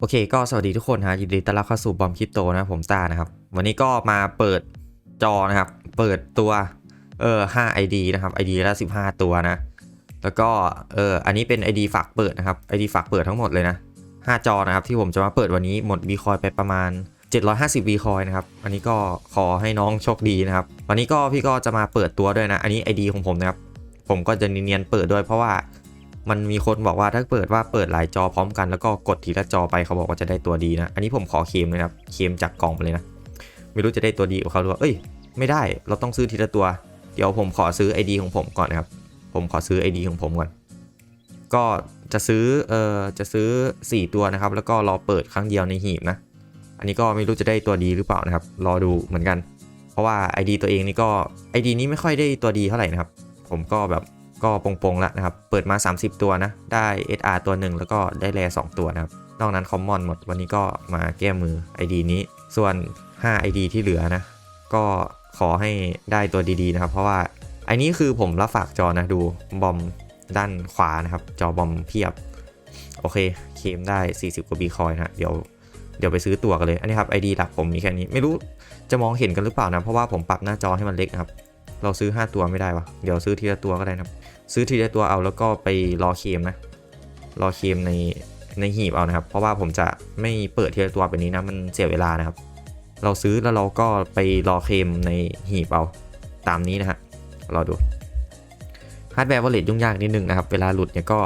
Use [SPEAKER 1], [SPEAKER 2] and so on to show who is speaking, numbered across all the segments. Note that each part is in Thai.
[SPEAKER 1] โอเคก็สวัสดีทุกคนฮะยินดีต้อนรับเข้าสู่บอมคริปโตนะผมตานะครับ วันนี้ก็มาเปิดจอนะครับ เปิดตัวเออ5 ID นะครับ ID ละ15 ตัวนะ แล้วก็เอออันนี้เป็น ID ฝากเปิดนะครับ ID ฝากเปิดทั้งหมดเลยนะ 5 จอนะครับที่ผมจะมาเปิดวันนี้หมด B คอยไปประมาณ 750 B คอยนะครับ อันนี้ก็ขอให้น้องโชคดีนะครับ วันนี้ก็พี่ก็จะมาเปิดตัวด้วยนะ อันนี้ ID ของผมนะครับ ผมก็จะเนียนๆเปิดด้วยเพราะว่า มันมีคนบอกว่าถ้าเปิดว่าเปิดหลายจอพร้อมกันแล้วก็กดทีละจอไปเขาบอกว่าจะได้ตัวดีนะ อันนี้ผมขอเคมเลยครับเคมจากกล่องไปเลยนะ ไม่รู้จะได้ตัวดีกับเขาหรือเปล่าเอ้ยไม่ได้เราต้องซื้อทีละตัว เดี๋ยวผมขอซื้อ ID ของผมก่อนนะครับ ผมขอซื้อ ID ของผมก่อน ก็จะซื้อเอ่อจะซื้อ 4 ตัวนะครับ แล้วก็รอเปิดครั้งเดียวในหีบนะ อันนี้ก็ไม่รู้จะได้ตัวดีหรือเปล่านะครับ รอดูเหมือนกัน เพราะว่า ID ตัวเองนี่ก็ ID นี้ไม่ค่อยได้ตัวดีเท่าไหร่นะครับ ผมก็แบบ ก็ปงๆแล้วนะครับ เปิดมา 30 ตัวนะ ได้ SR ตัวหนึ่งแล้วก็ได้แร่2ตัวนะครับ นอกนั้นคอมมอนหมด วันนี้ก็มาแก้มือ ID นี้ ส่วน 5 ID ที่เหลือนะ ก็ขอให้ได้ตัวดีๆนะครับ เพราะว่าอันนี้คือผมรับฝากจอนะดูบอมด้านขวานะครับ จอบอมเพียบ โอเค เคมได้ 40 กว่าบีคอยนะ เดี๋ยวเดี๋ยวไปซื้อตัวกันเลย อันนี้ครับ ID หลักผมมีแค่นี้ ไม่รู้จะมองเห็นกันหรือเปล่านะ เพราะว่าผมปรับหน้าจอให้มันเล็กนะครับ เราซื้อ 5 ตัวไม่ได้วะเดี๋ยวซื้อทีละตัวก็ได้นะครับ ซื้อทีละตัวเอาแล้วก็ไปรอเคมนะ รอเคมในในหีบเอานะครับ เพราะว่าผมจะไม่เปิดทีละตัวแบบนี้นะมันเสียเวลานะครับ เราซื้อแล้วเราก็ไปรอเคมในหีบเอาตามนี้นะฮะรอดูฮาร์ดแวร์วอลเล็ตยุ่งยากนิดนึงนะครับเวลาหลุดเนี่ยก็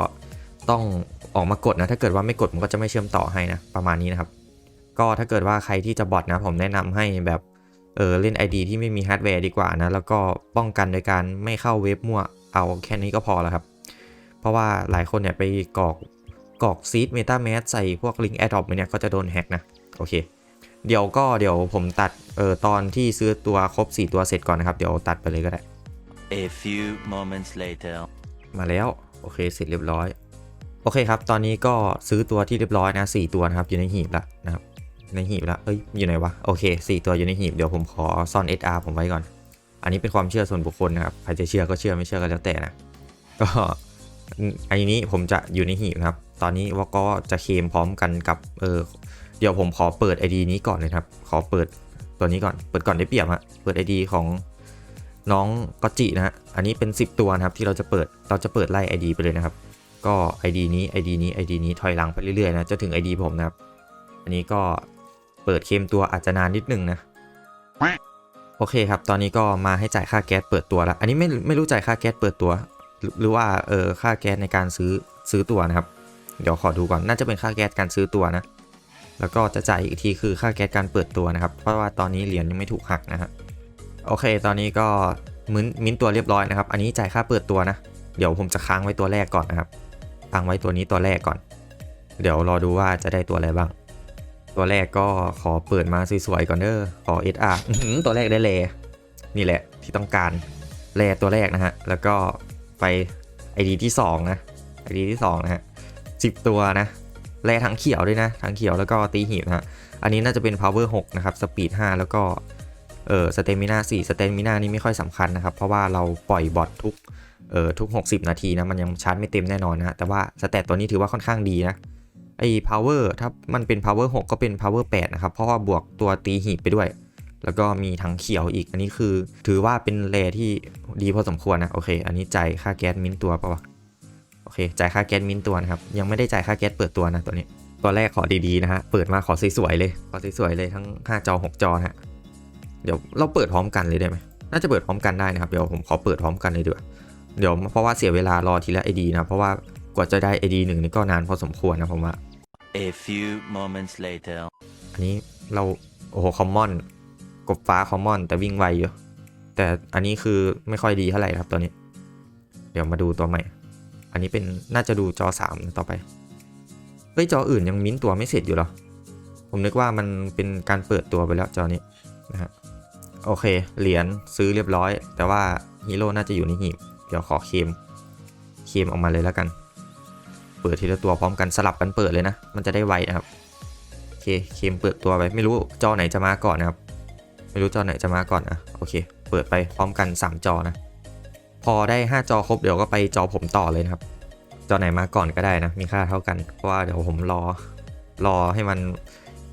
[SPEAKER 1] ต้องออกมากดนะถ้าเกิดว่าไม่กดมันก็จะไม่เชื่อมต่อให้นะประมาณนี้นะครับ ก็ถ้าเกิดว่าใครที่จะบอทนะผมแนะนำให้แบบเออเล่น ID ที่ไม่มีฮาร์ดแวร์ดีกว่านะแล้วก็ป้องกันโดยการไม่เข้าเว็บมั่ว เอาแค่นี้ก็พอแล้วครับ เพราะว่าหลายคนเนี่ยไปกรอกกรอกซีดเมตาแมสใส่พวกลิงก์แอดดอปเนี่ยก็จะโดนแฮ็กนะ โอเค เดี๋ยวก็เดี๋ยวผมตัดเออตอนที่ซื้อตัวครบ 4 ตัวเสร็จก่อนนะครับ เดี๋ยวตัดไปเลยก็ได้
[SPEAKER 2] A few moments later.
[SPEAKER 1] มาแล้ว โอเคเสร็จเรียบร้อย โอเคครับ ตอนนี้ก็ซื้อตัวที่เรียบร้อยนะ 4 ตัวนะครับ อยู่ในหีบแล้วนะครับในหีบแล้วเอ้ยอยู่ไหนวะ โอเค 4 ตัวอยู่ในหีบ เดี๋ยวผมขอซ่อน SR ผมไว้ก่อน อันนี้เป็นความเชื่อส่วนบุคคลนะครับ ใครจะเชื่อก็เชื่อไม่เชื่อก็แล้วแต่นะ ก็อันนี้ผมจะอยู่ในหีบนะครับ ตอนนี้ว่าก็จะเคมพร้อมกันกับ เออ เดี๋ยวผมขอเปิด ID นี้ก่อนเลยครับ ขอเปิดตัวนี้ก่อน เปิดก่อนได้เปรียบฮะ เปิด ID ของน้องก็จินะฮะ อันนี้เป็น 10 ตัวนะครับที่เราจะเปิด เราจะเปิดไล่ ID ไปเลยนะครับ ก็ ID นี้ ID นี้ ID นี้ถอยหลังไปเรื่อยๆนะจะถึง ID ผมนะครับ อันนี้ก็เปิดเคมตัวอาจจะนานนิดนึงนะ โอเคครับ ตอนนี้ก็มาให้จ่ายค่าแก๊สเปิดตัวแล้ว อันนี้ไม่ไม่รู้จ่ายค่าแก๊สเปิดตัว หรือว่าเออค่าแก๊สในการซื้อซื้อตัวนะครับ เดี๋ยวขอดูก่อน น่าจะเป็นค่าแก๊สการซื้อตัวนะ แล้วก็จะจ่ายอีกทีคือค่าแก๊สการเปิดตัวนะครับ เพราะว่าตอนนี้เหรียญยังไม่ถูกหักนะฮะ โอเค ตอนนี้ก็มิ้นมิ้นตัวเรียบร้อยนะครับ อันนี้จ่ายค่าเปิดตัวนะ เดี๋ยวผมจะค้างไว้ตัวแรกก่อนนะครับค้างไว้ตัวนี้ตัวแรกก่อน เดี๋ยวรอดูว่าจะได้ตัวอะไรบ้าง ตัวแรกก็ขอเปิดมาสวยๆก่อนเด้อขอ SR อื้อหือตัวแรกได้เลนี่แหละที่ต้องการแลตัวแรกนะฮะ แล้วก็ไป ID ที่ 2 นะ ID ที่ 2 นะฮะ10ตัวนะแลทั้งเขียวด้วยนะทั้งเขียวแล้วก็ตีหีบนะฮะ อันนี้น่าจะเป็น power 6 นะครับ speed 5 แล้วก็เออ stamina 4 stamina นี่ไม่ค่อยสำคัญนะครับ เพราะว่าเราปล่อยบอททุกเออทุก 60 นาทีนะ มันยังชาร์จไม่เต็มแน่นอนนะ แต่ว่าสเตตตัวนี้ถือว่าค่อนข้างดีนะ ไอ้ power ถ้ามันเป็น power 6 ก็เป็น power 8 นะครับ เพราะว่าบวกตัวตีหีบไปด้วย แล้วก็มีทั้งเขียวอีก อันนี้คือ ถือว่าเป็นแรที่ดีพอสมควรนะ โอเค อันนี้จ่ายค่าแก๊สมิ้นตัวปะวะ โอเค จ่ายค่าแก๊สมิ้นตัวนะครับ ยังไม่ได้จ่ายค่าแก๊สเปิดตัวนะตัวนี้ ตัวแรกขอดีๆนะฮะ เปิดมาขอสวยๆเลย ขอสวยๆเลยทั้ง 5 จอ 6 จอนะฮะ เดี๋ยวเราเปิดพร้อมกันเลยได้ไหมน่าจะเปิดพร้อมกันได้นะครับ เดี๋ยวผมขอเปิดพร้อมกันเลยดีกว่า เดี๋ยวเพราะว่าเสียเวลารอทีละ ID นะ เพราะว่ากว่าจะได้ ID หนึ่งนี่ก็นานพอสมควรนะผมว่า
[SPEAKER 2] A few moments later.
[SPEAKER 1] อันนี้เราโอ้โหคอมมอนกบฟ้าคอมมอนแต่วิ่งไวอยู่ แต่อันนี้คือไม่ค่อยดีเท่าไหร่ครับตัวนี้ เดี๋ยวมาดูตัวใหม่ อันนี้เป็นน่าจะดูจอ3ต่อไปเฮ้ยจออื่นยังมิ้นตัวไม่เสร็จอยู่หรอ ผมนึกว่ามันเป็นการเปิดตัวไปแล้วจอนี้นะฮะโอเค เหรียญซื้อเรียบร้อย แต่ว่าฮีโร่น่าจะอยู่ในหีบ เดี๋ยวขอเคม เคมออกมาเลยแล้วกัน เปิดทีละตัวพร้อมกันสลับกันเปิดเลยนะ มันจะได้ไวนะครับโอเคเคมเปิดตัวไปไม่รู้จอไหนจะมาก่อนนะครับ ไม่รู้จอไหนจะมาก่อนอะโอเค เปิดไปพร้อมกัน 3 จอนะ พอได้ 5 จอครบเดี๋ยวก็ไปจอผมต่อเลยนะครับ จอไหนมาก่อนก็ได้นะ มีค่าเท่ากันเพราะว่าเดี๋ยวผมรอรอให้มัน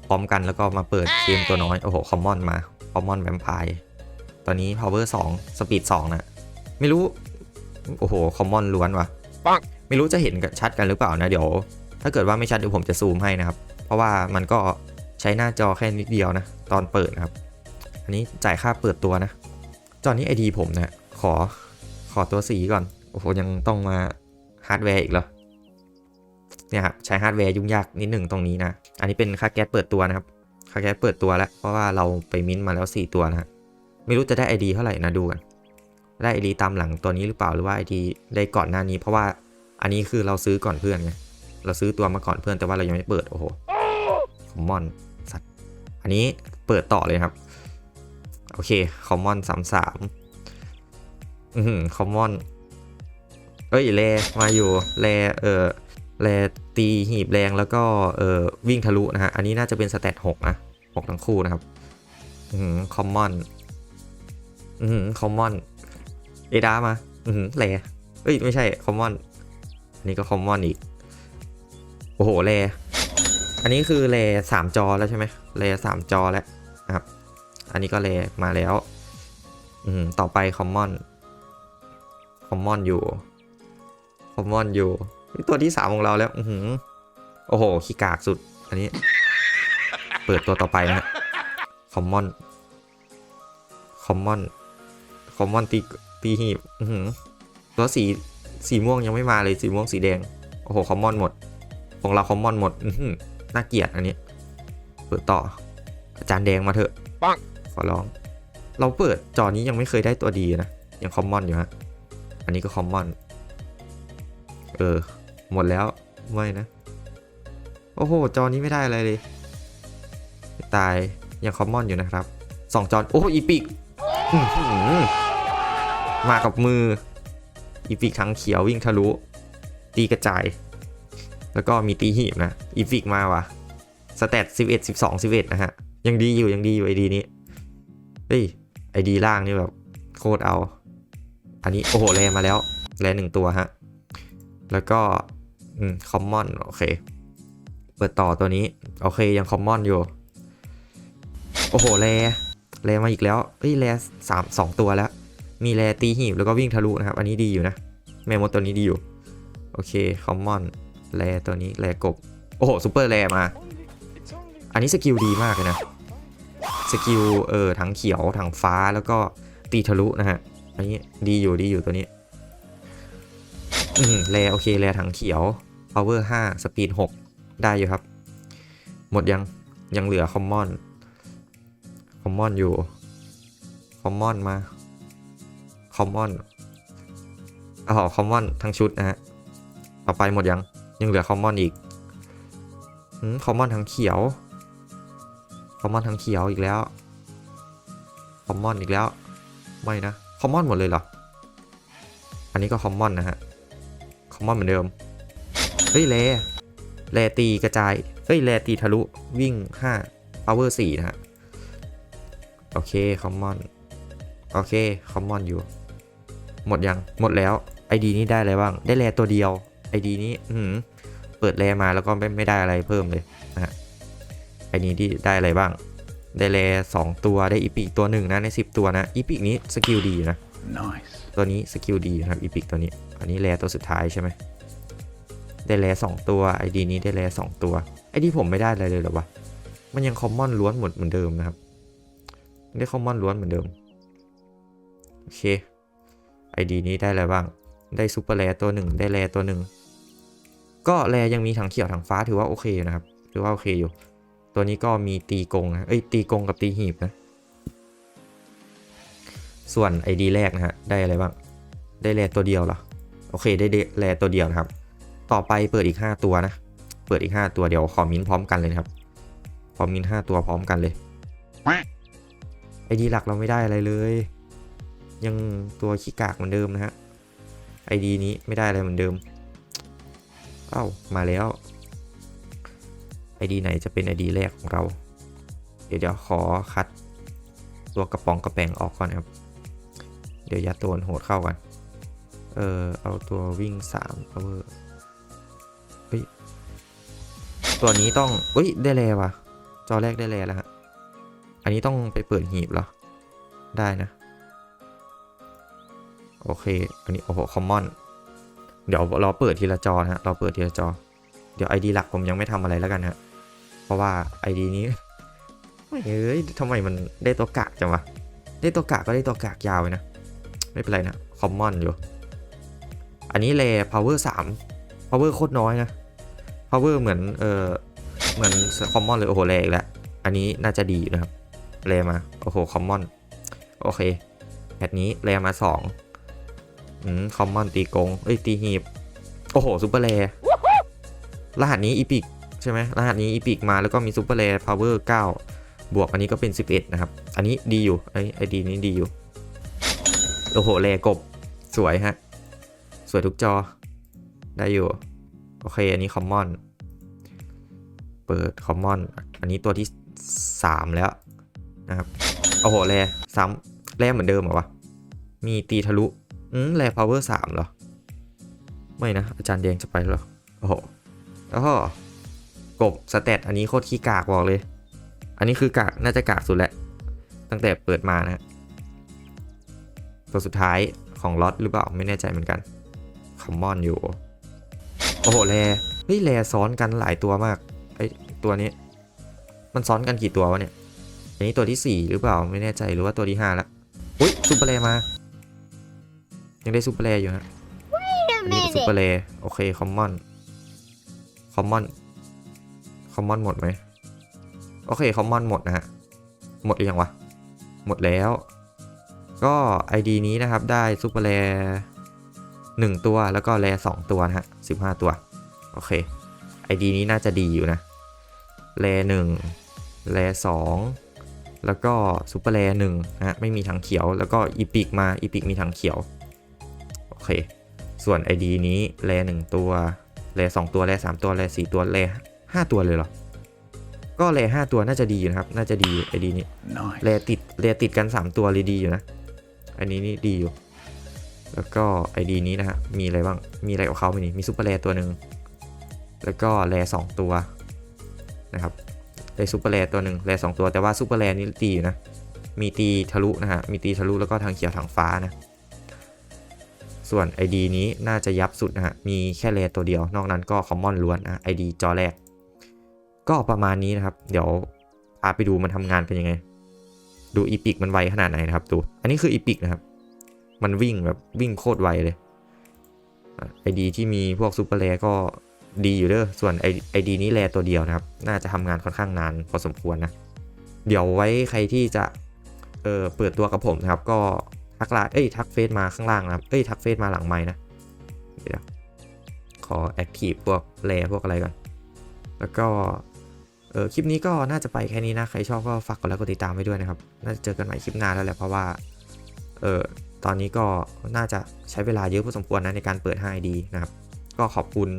[SPEAKER 1] พร้อมกันแล้วก็มาเปิดเกมตัวน้อยโอ้โหคอมมอนมาคอมมอนแวมไพร์ตอนนี้ power 2 speed 2นะไม่รู้ โอ้โห คอมมอนล้วนว่ะ
[SPEAKER 3] ปัง
[SPEAKER 1] ไม่รู้จะเห็นกันชัดกันหรือเปล่านะเดี๋ยว ถ้าเกิดว่าไม่ชัดเดี๋ยวผมจะซูมให้นะครับ เพราะว่ามันก็ใช้หน้าจอแค่นิดเดียวนะ ตอนเปิดนะครับ อันนี้จ่ายค่าเปิดตัวนะ จอนี้ไอดีผมนะขอขอตัวสีก่อน โอ้โหยังต้องมาฮาร์ดแวร์อีกเหรอเนี่ยครับใช้ฮาร์ดแวร์ยุ่งยากนิดหนึ่งตรงนี้นะ อันนี้เป็นค่าแก๊สเปิดตัวนะครับ ค่าแก๊สเปิดตัวแล้ว เพราะว่าเราไปมิ้นท์มาแล้ว 4 ตัวนะฮะไม่รู้จะได้ ID เท่าไหร่นะดูกัน ได้ ID ตามหลังตัวนี้หรือเปล่าหรือว่า ID ได้ก่อนหน้านี้ เพราะว่า อันนี้คือเราซื้อก่อนเพื่อนไง เราซื้อตัวมาก่อนเพื่อนแต่ว่าเรายังไม่เปิด โอ้โหคอมมอนสัตว์ อันนี้เปิดต่อเลยครับ โอเคคอมมอนสามสามอืมคอมมอน เอ้ยแรมาอยู่แรเออแรตีหีบแรงแล้วก็เออวิ่งทะลุนะฮะ อันนี้น่าจะเป็นสเตตหกนะหกทั้งคู่นะครับ อืมคอมมอน อืมคอมมอน เอดามา อืมแรเอ้ยไม่ใช่คอมมอน นนี้ก็คอมมอนอีก โอ้โหแรอันนี้คือแรสามจอแล้วใช่ไหมแรสามจอแล้วครับ อันนี้ก็แรมาแล้ว อืมต่อไปคอมมอน คอมมอนอยู่ คอมมอนอยู่ ตัวที่สามของเราแล้ว อือหือ โอ้โห ขี้กากสุด อันนี้ เปิดตัวต่อไปนะฮะคอมมอน คอมมอน คอมมอนตีตีหีบ อือหือ ตัวสี สีม่วงยังไม่มาเลยสีม่วงสีแดง โอ้โหคอมมอนหมด ของเราคอมมอนหมดอือหือน่าเกลียดอันนี้ เปิดต่อ อาจารย์แดงมาเถอะ
[SPEAKER 3] ปัง
[SPEAKER 1] ขอร้อง เราเปิดจอนี้ยังไม่เคยได้ตัวดีนะ ยังคอมมอนอยู่ฮะ อันนี้ก็คอมมอน เออ หมดแล้ว ไม่นะ โอ้โห จอนี้ไม่ได้อะไรเลย ตาย ยังคอมมอนอยู่นะครับ สองจอโอ้อีปิกอื้อหือมากับมือ อีปิกทั้งเขียววิ่งทะลุ ตีกระจาย แล้วก็มีตีหีบนะอีปิกมาว่ะสเตต11 12 11 นะฮะ ยังดีอยู่ยังดีอยู่ไอดีนี้เฮ้ยไอดีล่างนี่แบบโคตรเอา อันนี้โอ้โหแรมาแล้วแรหนึ่งตัวฮะ แล้วก็อืมคอมมอนโอเค เปิดต่อตัวนี้ โอเคยังคอมมอนอยู่ โอ้โหแรแรมาอีกแล้วเฮ้ยแรสามสองตัวแล้ว มีแรตีหีบแล้วก็วิ่งทะลุนะครับ อันนี้ดีอยู่นะ แม่มดตัวนี้ดีอยู่ โอเค คอมมอน แรตัวนี้ แรกบ โอ้โหซูเปอร์แรมา อันนี้สกิลดีมากเลยนะ สกิลเออทั้งเขียวทั้งฟ้าแล้วก็ตีทะลุนะฮะ อันนี้ดีอยู่ดีอยู่ตัวนี้ อืมแรโอเคแรถังเขียว power 5 speed 6 ได้อยู่ครับ หมดยัง ยังเหลือ common common อยู่ common มา common อ๋อ common ทั้งชุดนะฮะต่อไปหมดยังยังเหลือ common อีกอืม common ทั้งเขียว common ทั้งเขียวอีกแล้ว common อีกแล้วไม่นะ common หมดเลยเหรออันนี้ก็ common นะฮะคอมมอนเหมือนเดิมเฮ้ยแรแรตีกระจายเฮ้ยแรตีทะลุวิ่ง5 power 4นะฮะโอเคคอมมอนโอเคคอมมอนอยู่ หมดยังหมดแล้ว ID นี้ได้อะไรบ้าง ได้แรตัวเดียว ID นี้อือหือเปิดแรมาแล้วก็ไม่ไม่ได้อะไรเพิ่มเลยนะฮะ ID นี้ที่ได้อะไรบ้าง ได้แร2ตัวได้อีพิกตัวหนึ่งนะใน10ตัวนะอีพิกนี้สกิลดีนะ
[SPEAKER 4] Nice.
[SPEAKER 1] ตัวนี้สกิลดีนะครับอีพิกตัวนี้ อันนี้แรตัวสุดท้ายใช่ไหมได้แรสองตัวไอดีนี้ได้แรสองตัวไอดีผมไม่ได้อะไรเลยเหรอวะมันยังคอมมอนล้วนหมดเหมือนเดิมนะครับได้คอมมอนล้วนเหมือนเดิมโอเค ไอดีนี้ได้อะไรบ้าง ได้ซูเปอร์แรตัวหนึ่งได้แรตัวหนึ่งก็แรยังมีถังเขียวถังฟ้าถือว่าโอเคนะครับถือว่าโอเคอยู่ ตัวนี้ก็มีตีกงนะเอ้ยตีกงกับตีหีบนะ ส่วน ID แรกนะฮะได้อะไรบ้าง ได้แลตัวเดียวเหรอโอเคได้แลตัวเดียวนะครับ ต่อไปเปิดอีก 5 ตัวนะ เปิดอีก 5 ตัวเดี๋ยวขอมินพร้อมกันเลยครับพอมมิน5ตัวพร้อมกันเลย ID หลักเราไม่ได้อะไรเลย ยังตัวขี้กากเหมือนเดิมนะฮะ ID นี้ไม่ได้อะไรเหมือนเดิม เอ้า มาแล้ว ID ไหนจะเป็น ID แรกของเรา เดี๋ยวเดี๋ยวขอคัด ตัวกระป๋องกระแปงออกก่อนครับ เดี๋ยวยัดตัวโหดเข้ากันเออเอาตัววิ่ง3 power เฮ้ยตัวนี้ต้องเอ้ย ได้แล้ว่ะจอแรกได้แลแล้วฮะ อันนี้ต้องไปเปิดหีบเหรอ ได้นะ โอเค อันนี้โอ้โหคอมมอน เดี๋ยวเราเปิดทีละจอนะฮะ เราเปิดทีละจอ เดี๋ยว ID หลักผมยังไม่ทำอะไรแล้วกันฮะ เพราะว่า ID นี้ไม่เอ้ยทำไมมันได้ตัวกากจังวะ ได้ตัวกากก็ได้ตัวกากยาวเลยนะ ไม่เป็นไรนะ คอมมอนอยู่ อันนี้เล power 3 power โคตรน้อยนะ power เหมือน เออเหมือนคอมมอนเลยโอ้โหแรอีกแล้ว อันนี้น่าจะดีนะครับแรมา โอ้โห คอมมอน โอเคแพทนี้แรมา2อื มคอมมอนตีกงเอ้ยตีหีบ โอ้โหซูเปอร์แรรหัสนี้อีพิกใช่ไหมรหัสนี้อีพิกมาแล้วก็มีซูเปอร์แรพาวเวอร์9บวกอันนี้ก็เป็น 11 นะครับ อันนี้ดีอยู่ไอไอดีนี้ดีอยู่ โอ้โหแรกบ สวยฮะ สวยทุกจอ ได้อยู่ โอเค อันนี้คอมมอน เปิดคอมมอน อันนี้ตัวที่ 3 แล้วนะครับ โอ้โหแรซ้ำแรเหมือนเดิมเหรอวะ มีตีทะลุ อืมแรพาวเวอร์สามเหรอ ไม่นะ อาจารย์แดงจะไปเหรอ โอ้โหแล้วก็กบสเตตอันนี้โคตรขี้กากบอกเลย อันนี้คือกาก น่าจะกากสุดแหละ ตั้งแต่เปิดมานะ ตัวสุดท้ายของล็อตหรือเปล่า ไม่แน่ใจเหมือนกันคอมมอนอยู่ โอ้โหแรเฮ้ยแรซ้อนกันหลายตัวมาก ไอตัวนี้ มันซ้อนกันกี่ตัววะเนี่ยอันนี้ตัวที่ 4 หรือเปล่าไม่แน่ใจหรือว่าตัวที่5ล้วอุ้ยซูเปอร์แรมา ยังได้ซูเปอร์แรอยู่ฮะอันนี้เป็นซูเปอร์แรโอเคคอมมอนคอมมอนคอมมอนหมดไหมโอเคคอมมอนหมดนะฮะหมดหรือยังวะหมดแล้ว ก็ ID นี้นะครับได้ซูเปอร์แรหนึ่งตัวแล้วก็แรสองตัวนะฮะสิบห้าตัว โอเค ID นี้น่าจะดีอยู่นะแรหนึ่งแรสองแล้วก็ซูเปอร์แรหนึ่งนะฮะไม่มีถังเขียว แล้วก็อีพิกมาอีพิกมีถังเขียวโอ เค ส่วน ID นี้แรหนึ่งตัวแรสองตัวแรสามตัวแรสี่ตัวแรห้าตัวเลยเหรอ ก็แรห้าตัวน่าจะดีอยู่นะครับ น่าจะดี ID นี้
[SPEAKER 3] Nice.
[SPEAKER 1] แรติดแรติดกัน 3 ตัวเลยดีอยู่นะ อันนี้นี่ดีอยู่ แล้วก็ ID นี้นะฮะ มีอะไรบ้าง มีอะไรกับเขาไหมนี่ มีซูเปอร์แรตัวหนึ่ง แล้วก็แรสองตัวนะครับได้ซูเปอร์แรตัวหนึ่งแรสองตัวแต่ว่าซูเปอร์แรนี่ตีอยู่นะ มีตีทะลุนะฮะ มีตีทะลุแล้วก็ทางเขียวทางฟ้านะ ส่วน ID นี้น่าจะยับสุดนะฮะ มีแค่แรตัวเดียว นอกนั้นก็คอมมอนล้วนนะ ID จอแรก ก็ประมาณนี้นะครับ เดี๋ยวพาไปดูมันทำงานเป็นยังไง ดูอีพิกมันไวขนาดไหนนะครับดู อันนี้คืออีพิกนะครับ มันวิ่งแบบวิ่งโคตรไวเลยไอดีที่มีพวกซูเปอร์แรก็ดีอยู่เด้อ ส่วนไอไอดีนี้แรตัวเดียวนะครับ น่าจะทำงานค่อนข้างนานพอสมควรนะ เดี๋ยวไว้ใครที่จะเออเปิดตัวกับผมนะครับก็ ทักไลน์เอ้ยทักเฟซมาข้างล่างนะเอ้ยทักเฟซมาหลังไม้นะเดี๋ยวขอแอคทีฟพวกแรพวกอะไรก่อนแล้วก็เออคลิปนี้ก็น่าจะไปแค่นี้นะ ใครชอบก็ฝากกดไลค์กดติดตามไว้ด้วยนะครับ น่าจะเจอกันใหม่คลิปหน้าแล้วแหละเพราะว่าเออตอนนี้ก็น่าจะใช้เวลาเยอะพอสมควรนะในการเปิด 5ID นะครับ ก็ขอบคุณ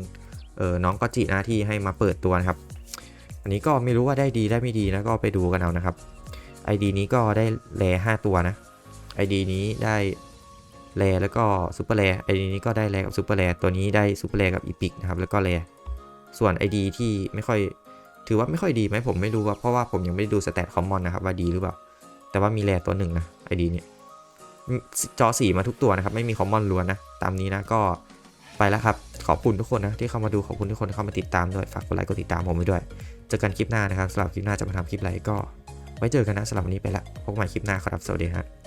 [SPEAKER 1] เออน้องก็จินะที่ให้มาเปิดตัวนะครับ อันนี้ก็ไม่รู้ว่าได้ดีได้ไม่ดีนะก็ไปดูกันเอานะครับ ID นี้ก็ได้แร5ตัวนะ ID นี้ได้แรแล้วก็ซูเปอร์แร ID นี้ก็ได้แรกับซูเปอร์แรตัวนี้ได้ซูเปอร์แรกับอีพิกนะครับแล้วก็แรส่วน ID ที่ไม่ค่อยถือว่าไม่ค่อยดีไหมผมไม่รู้ว่าเพราะว่าผมยังไม่ได้ดูสแตทคอมมอนนะครับว่าดีหรือเปล่า แต่ว่ามีแรตัวหนึ่งนะไอดีเนี่ยจอสีมาทุกตัวนะครับ ไม่มีคอมมอนล้วนนะ ตามนี้นะก็ไปแล้วครับ ขอบคุณทุกคนนะ ที่เข้ามาดูขอบคุณทุกคนที่เข้ามาติดตามด้วยฝากกดไลค์กดติดตามผมไว้ด้วยเจอกันคลิปหน้านะครับสำหรับคลิปหน้าจะมาทำคลิปอะไรก็ไว้เจอกันนะสำหรับวันนี้ไปละพบกันใหม่คลิปหน้าครับสวัสดีฮะ